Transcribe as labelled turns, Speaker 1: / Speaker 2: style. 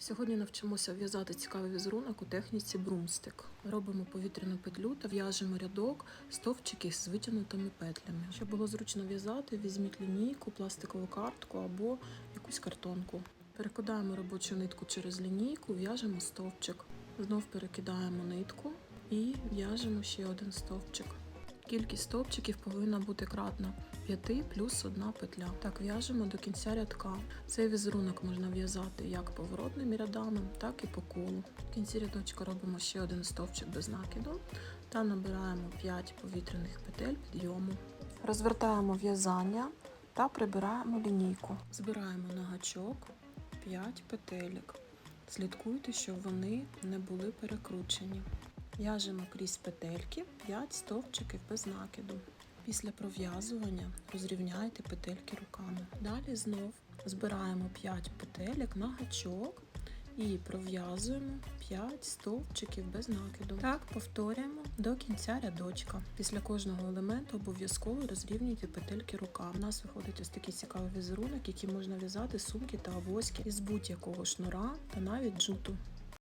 Speaker 1: Сьогодні навчимося в'язати цікавий візерунок у техніці брумстик. Робимо повітряну петлю та в'яжемо рядок стовпчики з витягнутими петлями. Щоб було зручно в'язати, візьміть лінійку, пластикову картку або якусь картонку. Перекидаємо робочу нитку через лінійку, в'яжемо стовпчик. Знов перекидаємо нитку і в'яжемо ще один стовпчик. Кількість стовпчиків повинна бути кратна 5 плюс одна петля. Так в'яжемо до кінця рядка. Цей візерунок можна в'язати як поворотними рядами, так і по колу. В кінці рядочка робимо ще один стовпчик без накиду та набираємо 5 повітряних петель підйому. Розвертаємо в'язання та прибираємо лінійку. Збираємо на гачок 5 петелек. Слідкуйте, щоб вони не були перекручені. В'яжемо крізь петельки 5 стовпчиків без накиду. Після пров'язування розрівняйте петельки руками. Далі знов збираємо 5 петелек на гачок і пров'язуємо 5 стовпчиків без накиду. Так повторюємо до кінця рядочка. Після кожного елементу обов'язково розрівнюйте петельки руками. У нас виходить ось такий цікавий візерунок, який можна в'язати сумки та авоськи із будь-якого шнура та навіть джуту.